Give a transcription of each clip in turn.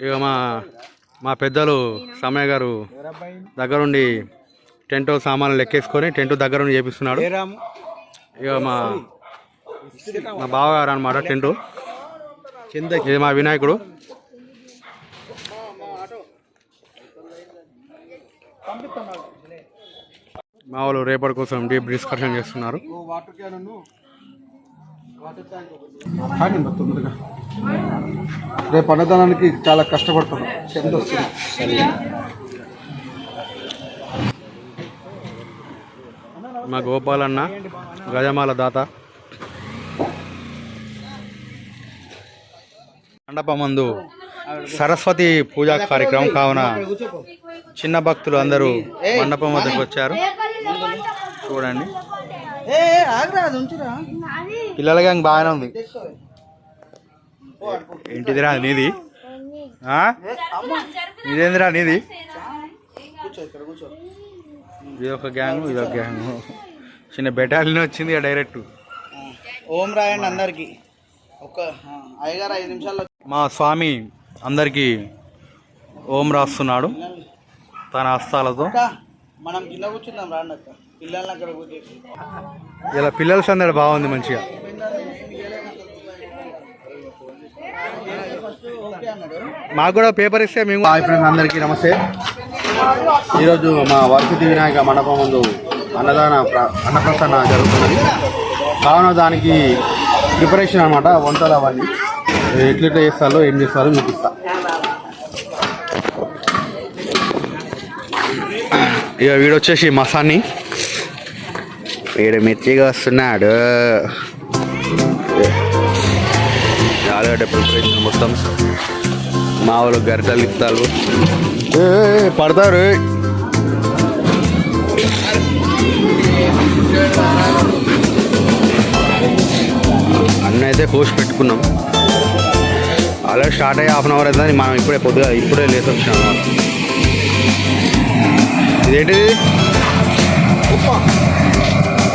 ఇక మా మా పెద్దలు సమయ గారు దగ్గరుండి టెంట్ సామాన్లు లెక్కేసుకొని టెంట్ దగ్గరుండి చేపిస్తున్నాడు. ఇక మా మా బావగారు అనమాట టెంట్. ఇది మా వినాయకుడు. మా వాళ్ళు రేపటి కోసం డీప్ డిస్కషన్ చేస్తున్నారు. కానీ తొందరగా. రేపు అన్నదానానికి చాలా కష్టపడుతున్నాం వస్తుంది. మా గోపాలన్న గజమాల దాత. మండపమందు సరస్వతి పూజా కార్యక్రమం కావున చిన్న భక్తులు అందరూ మండపం వద్దకు వచ్చారు. చూడండి. పిల్లల గ్యాంగ్ బాగానే ఉంది. ఏంటిదిరా నీది? ఆ? ఇదేందిరా నీది? ఇది ఒక గ్యాంగ్ ఇది ఒక గ్యాంగ్ చిన్న బెటాలియన్ వచ్చింది డైరెక్ట్ ఓం రాయండి అందరికి. ఒక అయ్యగారు ఐదు నిమిషాల్లో మా స్వామి అందరికీ ఓం రాస్తున్నాడు. తన హస్తాలతో. మనం కింద కూర్చుందాం రాండి అక్క. పిల్లల్ని అక్కడ ఇలా పిల్లల సందడి బాగుంది మంచిగా. మాకు కూడా పేపర్ ఇస్తే మేము హాయ్ ఫ్రెండ్స్ అందరికీ నమస్తే. ఈరోజు మా వరసతి వినాయక మండపం ముందు అన్నదాన ప్ర- అన్నప్రసన్న జరుగుతున్నది. కావున దానికి ప్రిపరేషన్ అనమాట వంటలు అవన్నీ. ఎట్లెట్లా చేస్తారో ఏం చేస్తారో చూపిస్తా ఇక వీడొచ్చేసి మసాన్ని మసాని. వీడు మెచ్చిగా వస్తున్నాడు. ఆలుగడ్డ ప్రిపరేషన్ మొత్తం. మా వాళ్ళు గరిటలు ఇస్తారు పడతారు. అన్నీ అయితే కోసి పెట్టుకున్నాం. ఆల్రెడీ స్టార్ట్ అయ్యి హాఫ్ అన్ అవర్ అవుతుంది మనం ఇప్పుడే పొద్దుగా ఇప్పుడే లేసి వచ్చినాం. అన్నమాట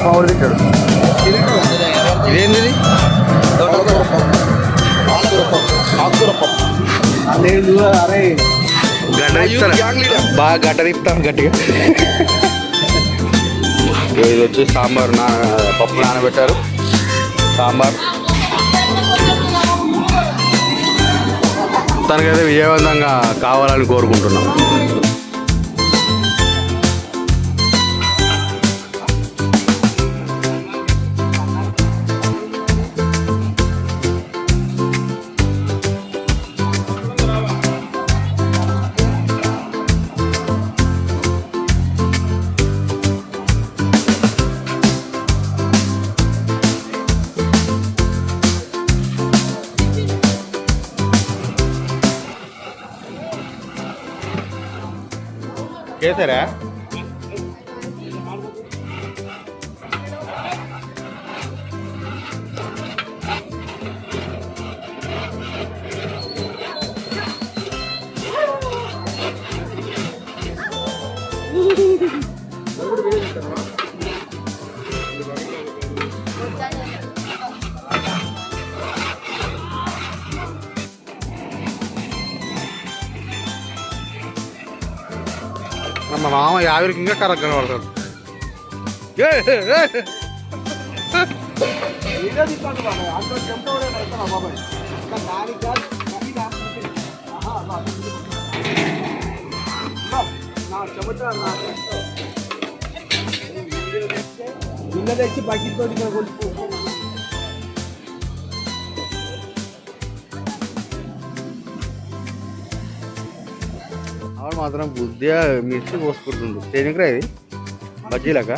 ఇదేంటిది మామిడి తింటాడు. ఇదేంటిది? అరే. గడ్డ బాగా గడ్డ గట్టిగా. ఇది వచ్చి సాంబార్ నా పప్పు నానబెట్టారు. సాంబార్. తనకైతే విజయవంతంగా కావాలని కోరుకుంటున్నాం. చేశారా? ఆవిరికి ఇంకా కరెక్ట్ కనబడతాడు నిన్న తెచ్చి బకెట్ తోటి కొలుపు. మాత్రం బుద్ధిగా మిర్చి పోసుకుంటుండు దేనికిరా ఇది? బజ్జీలక?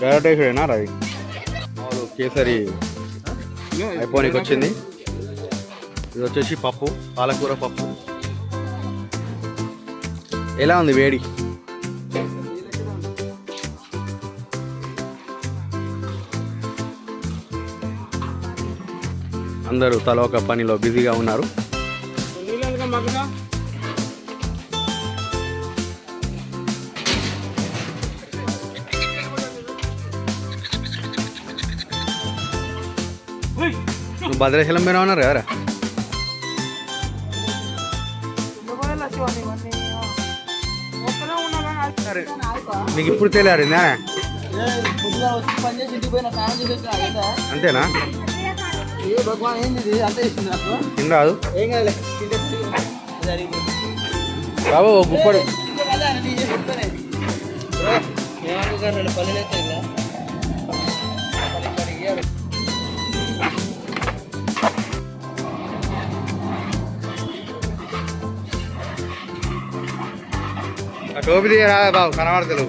డైరెక్టేషనా రవి మామూలు కేసరి అయిపోనికి వచ్చింది. ఇది వచ్చేసి పప్పు పాలకూర పప్పు. ఎలా ఉంది వేడి? అందరూ తల ఒక పనిలో బిజీగా ఉన్నారు. నువ్వు భద్రాచలం పోయినా ఉన్నారు కదా నీకు ఇప్పుడు తెలియారిందా అయిందా అంతేనా? ఏ భగవాన్ ఏంది ఇది? అంత ఇస్తుంది నాకు. ఏం రాదు ఏం జరిగింది బాబు గుప్పడు. టోపీ దిగరా బాబు కనబడతలు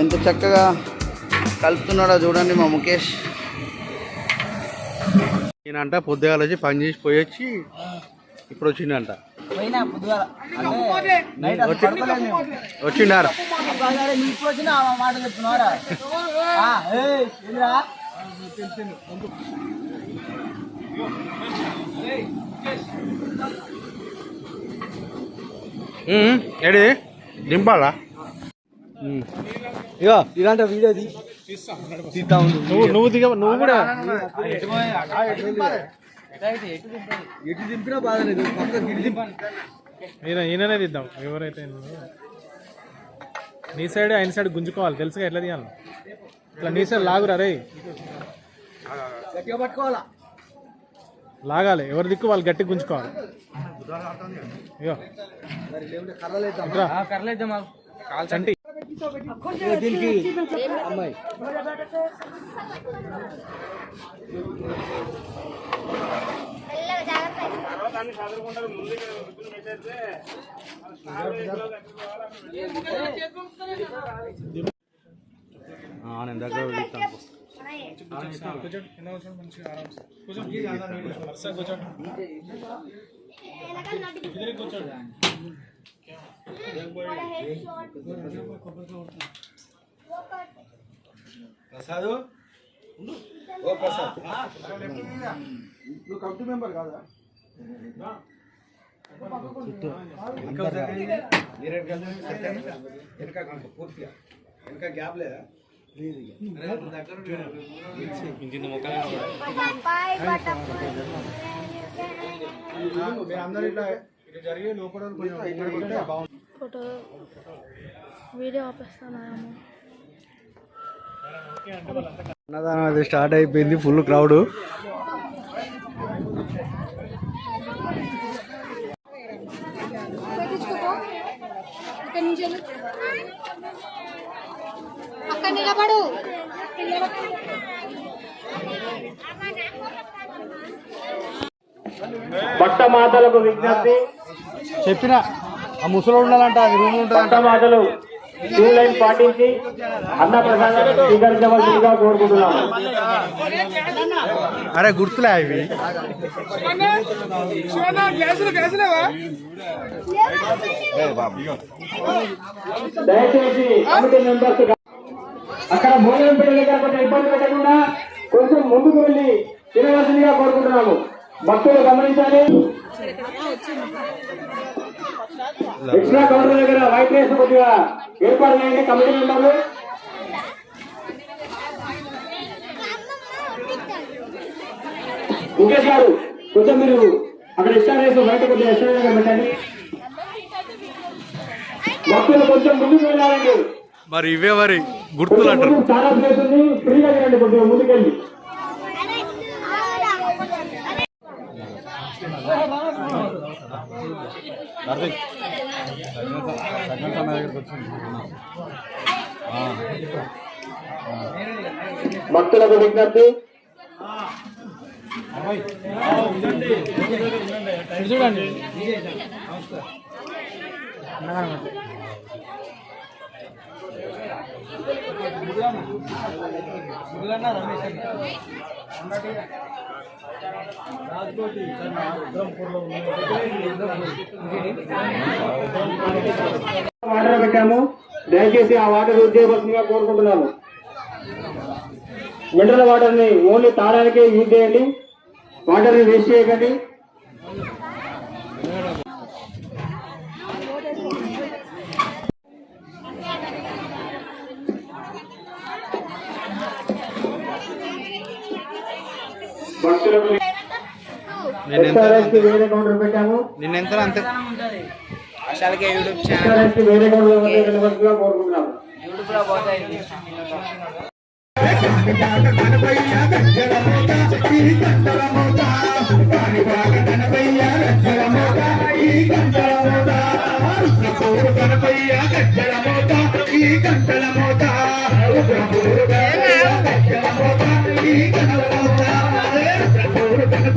ఎంత చక్కగా కలుపుతున్నాడో చూడండి మా ముఖేష్. ఈయనంట పొద్దుగాల వచ్చి పని చేసి పోయి వచ్చి ఇప్పుడు వచ్చిండంట. వచ్చిండారు? ఏడి దింపాలా? ఇగో ఇలాంటి వీడియో తీస్తా నువ్వు నువ్వు దిగ నువ్వు కూడా ఎటు దింపినా బాధ లేదు. పక్కన దింపాను ఈయననే తీద్దాం ఎవరైతే నీ సైడ్ ఆయన సైడ్ గుంజుకోవాలి. తెలుసుగా ఎట్లా తీయాలి? ఇట్లా నీ సైడ్ లాగురా రే గట్టిగా పట్టుకోవాలా? లాగాలి. ఎవరి దిక్కు వాళ్ళు గట్టి గుంజుకోవాలి. ఇగో. మరి లేకుంటే కర్రలు వేద్దాం ఇట్రా. కర్రలు వేద్దాం చంటి. దీనికి అమ్మాయి ఆ, నేను దగ్గర తీస్తాను కూర్చోండి కింద కూర్చోండి మంచిగా ఆరామ్సే కూర్చోండి వరుసగా కూర్చోండి ఎదురుగా కూర్చోండి ప్రసాద్ ఓ ప్రసాద్ నువ్వు కమిటీ మెంబర్ కాదా వెనక పూర్తిగా వెనక గ్యాప్ లేదా అందరూ ఇట్లా ఫోటో వీడియో అన్నదానం అది స్టార్ట్ అయిపోయింది ఫుల్ క్రౌడ్ అక్కడ నిలబడు. భక్తమాతలకు విజ్ఞప్తి. చెప్పిన ఆ ముసలో ఉండాలంట అది రూమ్ ఉంటుంది భక్తమాతలు క్యూ లైన్ పాటించి అన్న ప్రసాదం స్వీకరించవలసిందిగా కోరుకుంటున్నాము. అరే గుర్తులే అవి. దయచేసి కమిటీ మెంబర్స్ అక్కడ భోజనం పెట్టే దగ్గర కొంచెం ఇబ్బంది పెట్టకుండా కొంచెం ముందుకు వెళ్ళి తినవలసిందిగా కోరుకుంటున్నాము. భక్తులు గమనించాలి. ఎక్స్ట్రా కౌంటర్ దగ్గర వైట్ రైస్ కొద్దిగా ఏర్పాటు చేయండి కమిటీ మెంబర్లు. ముఖేష్ గారు కొంచెం మీరు అక్కడ ఎక్స్ట్రా రైస్ బయట కొద్దిగా ఎక్స్ట్రా దగ్గర పెట్టండి. భక్తులు కొంచెం ముందుకు వెళ్ళాలండి. మరి ఇవే మరి గుర్తులు అంటారు. చాలా ప్లేస్ ఉంది. ఫ్రీగా తినండి కొంచెం ముందుకెళ్ళి భక్తులకు విజ్ఞప్తి. చూడండి. వాటర్ పెట్టాము. దయచేసి ఆ వాటర్ యూజ్ కోరుకుంటున్నాను. మినరల్ వాటర్ని ఓన్లీ తాగడానికే యూజ్ చేయండి. వాటర్ని వేస్ట్ చేయకండి భక్తులకు నేను ఎంత వేరే కౌంటర్ పెట్టాము నిన్న ఎంత అంతే అసలుకే యూట్యూబ్ ఛానల్ రెస్టారెంట్కి వేరే కౌంటర్ పెట్టవలసిందిగా కోరుకుంటున్నాము యూట్యూబ్లో పోతాయి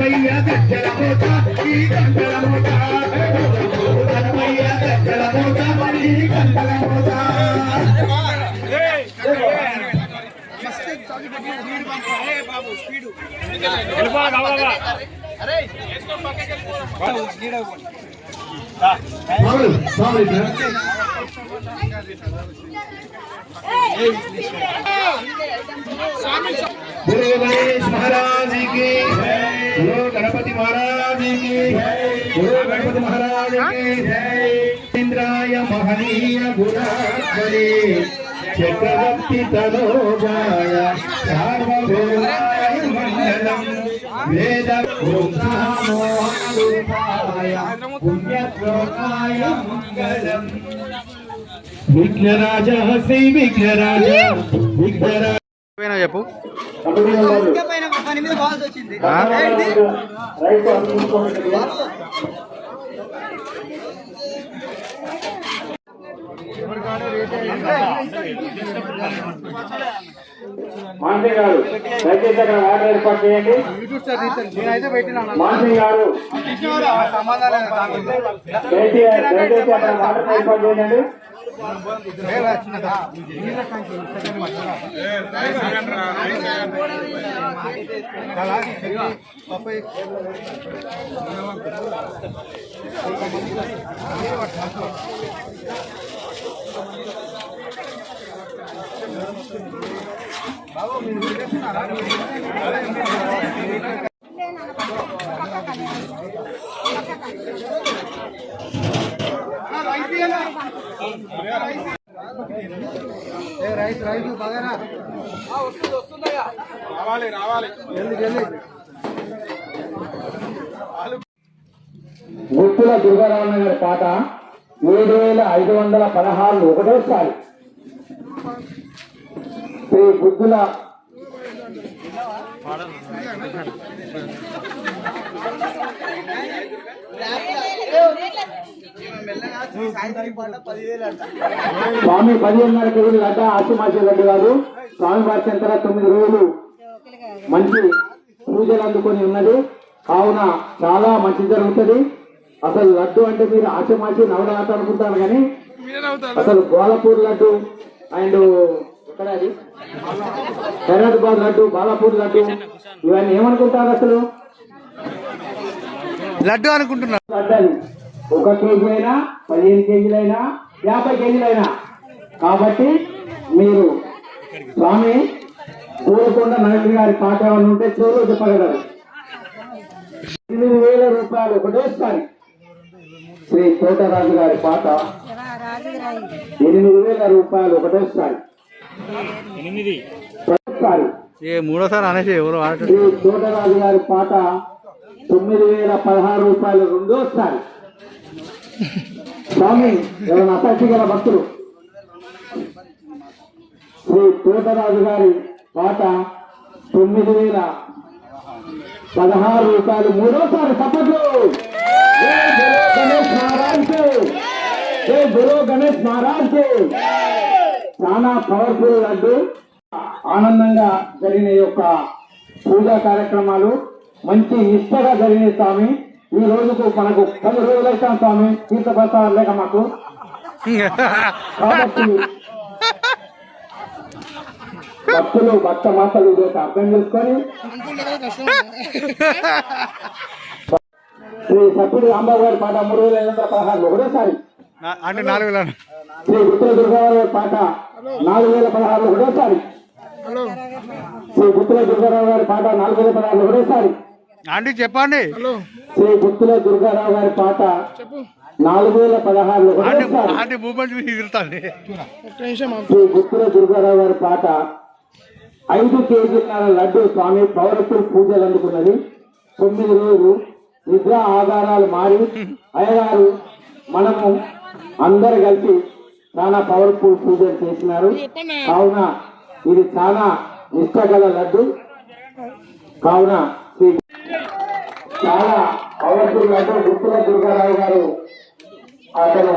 కనపయ్య గజ్జల మూట ఈ గంటల మూట కనపయ్య గజ్జల మూట ఈ గంటల మూట బాబు స్పీడు. అరే बोलो गणेश महाराज की बोलो गणपति महाराज की बोलो गणपति महाराज की इंद्राय महनीय गुणात्मने चक्रवर्ती तनोजाय सार्वभौमाय मंगलम వేద పుణ్యశ్లోకాయ మంగళం విఘ్నరాజ శ్రీ విఘ్నరాజ విఘ్నరాజ చెప్పు. ఎవరికాడ రేట్ పోయినా గారు దయచేసి అక్కడ వాటర్ ఏర్పాటు చేయండి. మాన్సీ గారు దయచేసి అక్కడ వాటర్ ఏర్పాటు చేయండి. రైతు గారు దయచేసి దయచేసి అక్కడ రావాలి ఏర్పాటు చేయండి గుర్తుల దుర్గారామన్న గారి పాట ఏడు వేల ఐదు వందల పదహారు ఒకటోసారి. శ్రీ బుద్ధుల స్వామి పదిహేనున్నర కేజీలు గడ్డ ఆశమాసి గడ్డ కాదు స్వామి వారి చెంతల తొమ్మిది రోజులు మంచి పూజలు అందుకొని ఉన్నది. కావున చాలా మంచి జరుగుతుంది. అసలు లడ్డు అంటే మీరు ఆశమాసి నవరాత అనుకుంటారు కానీ అసలు గోలపూర్ లడ్డు అండ్ హైదరాబాద్ లడ్డు బాలాపూర్ లడ్డు. ఇవన్నీ ఏమనుకుంటారు అసలు? లడ్డు అనుకుంటున్నా. లడ్డలు ఒక కేజీ అయినా పదిహేను కేజీలైనా యాభై కేజీలైనా. కాబట్టి మీరు స్వామి పూలకొండ నరేంద్ర గారి పాట ఏమైనా ఉంటే చూరు చెప్పగలరు. ఎనిమిది వేల రూపాయలు ఒకటేసారి శ్రీ తోటరాజు గారి పాట. ఎనిమిది వేల రూపాయలు ఒకటేసారి ఏ మూడోసారి అనేసి ఎవరు తోటరాజు గారి పాట తొమ్మిది వేల పదహారు రూపాయలు రెండోసారి. స్వామి ఎవరైనా అసక్తి గల భక్తులు. శ్రీ తోటరాజు గారి పాట తొమ్మిది వేల పదహారు రూపాయలు మూడోసారి సపట్లు జై గురు గణేష్ మహారాజ్ జై గురు గణేష్ మహారాజ్ చాలా పవర్ఫుల్ లడ్డు. ఆనందంగా జరిగిన యొక్క పూజా కార్యక్రమాలు. మంచి నిష్టగా జరిగిన స్వామి. ఈ రోజుకు మనకు పది రోజులు అవుతాం స్వామి. తీర్థప్రసాదాలు లేక మాకు. కాబట్టి భక్తులు భక్త మాటలు అర్థం చేసుకొని. శ్రీ సత్యుడు రాంబాబు గారి పాట మూడు వేల ఐదు వందల పదహారులో. ఒకటేసారి. అంటే నాలుగు వేల శ్రీ గుత్తుల దుర్గారావు గారి పాట నాలుగు వేల పదహారులో ఒకటోసారి. శ్రీ గుత్తుల దుర్గారావు గారి పాట నాలుగు వేల పదహారులో ఒకటోసారి. ఆంటీ చెప్పండి. శ్రీ గుత్తుల దుర్గారావు గారి పాట నాలుగు వేల పదహారులో ఆంటీ మూమెంట్ తిరుగుతుంది. శ్రీ గుత్తుల దుర్గారావు గారి పాట ఐదు కేజీల లడ్డు స్వామి పవర్ఫుల్ పూజలు అందుకున్నది. తొమ్మిది రోజులు నిద్ర ఆధారాలు మారి అయ్యగారు మనము అందరు కలిసి చాలా పవర్ఫుల్ పూజలు చేసినారు. కావున ఇది చాలా నిష్టగల లడ్డు. కావున చాలా పవర్ఫుల్ లడ్డు గుర్తుల దుర్గారావు గారు అతను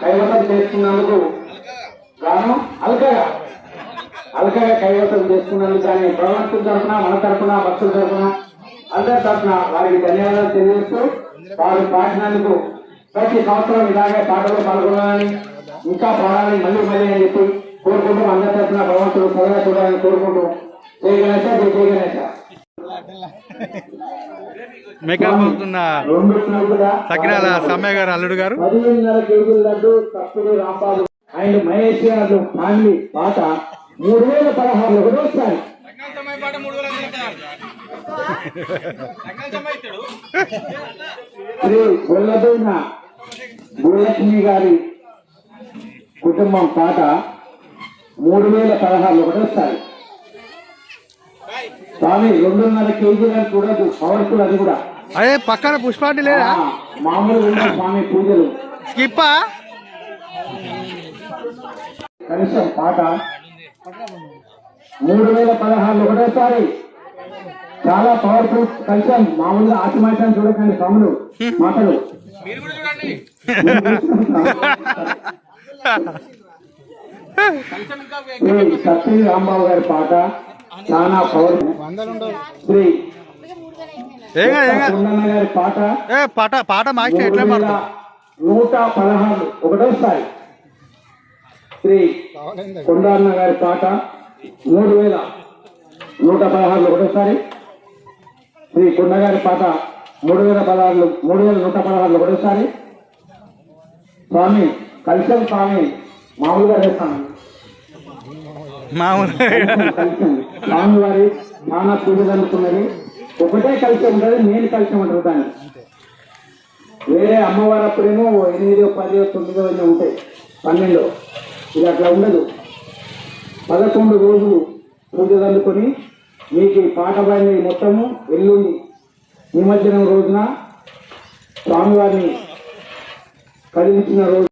కైవసం చేస్తున్నందుకు గాను అల్కగా. అల్కగా కైవసం చేస్తున్నందుకు కానీ ప్రవర్తన తరఫున మన తరఫున భక్తుల తరఫున అందరి తరఫున వారికి ధన్యవాదాలు తెలియజేస్తూ వారు పాడినందుకు ప్రతి సంవత్సరం ఇలాగే పాటలు పాల్గొనాలని ఇంకా పాడాలని మళ్ళీ మళ్ళీ అని చెప్పి కోరుకుంటూ అందరి తరఫున భగవంతుడు సదగా చూడాలని కోరుకుంటూ. జై గణేశ జై జై గణేశ మేకప్ అవుతున్న రెండు కిలోల సకినాల సమ్మయ్య గారు అల్లుడు గారు. పదిహేనున్నర కేజీల లడ్డు తప్పుడు రాంబాబు అండ్ మహేష్ గారు ఫ్యామిలీ పాట మూడు వేల పదహారులో కూడా వచ్చాయి శ్రీ గొల్లదైన భూలక్ష్మి గారి కుటుంబం పాట మూడు వేల పదహారులో కూడా వస్తాయి స్వామి రెండున్నర కేజీలను చూడదు పవర్ఫుల్ అది కూడా. అదే పక్కన పుష్పాటి లేదా? ఆ, మామూలు ఉన్న స్వామి పూజలు. స్కిప్పా? కనీసం పాట మూడు వేల పదహారులో ఒకటేసారి చాలా పవర్ఫుల్ కనీసం మామూలుగా ఆత్మాసం చూడకండి స్వాములు. మాటలు. శ్రీ సత్య రాంబాబు గారి పాట చాలా పవర్ఫుల్ శ్రీ గారి పాట ఏ పాట పాట మాస్టర్ ఎట్లా నూట పదహారు. ఒకటోసారి. శ్రీ కొండన్న గారి పాట మూడు వేల నూట పదహారులో ఒకటోసారి. శ్రీ కొండ గారి పాట మూడు వేల పదహారులు మూడు వేల నూట పదహారులో ఒకటోసారి స్వామి కలిసం స్వామి మామూలుగా చేస్తాను స్వామి. వారి చాలా పూజలు అందుకున్నది ఒకటే కలిసి ఉంటుంది నేను కలిసి ఉంటుంది దాన్ని. వేరే అమ్మవారు అప్పుడేమో ఎనిమిదో పదో తొమ్మిదో అన్నీ ఉంటాయి పన్నెండు. ఇది అట్లా ఉండదు. పదకొండు రోజులు పూజలు అందుకొని మీకు ఈ పాట పాడిన మొత్తము ఎల్లుండి నిమజ్జనం రోజున స్వామివారిని కదిలించిన రోజు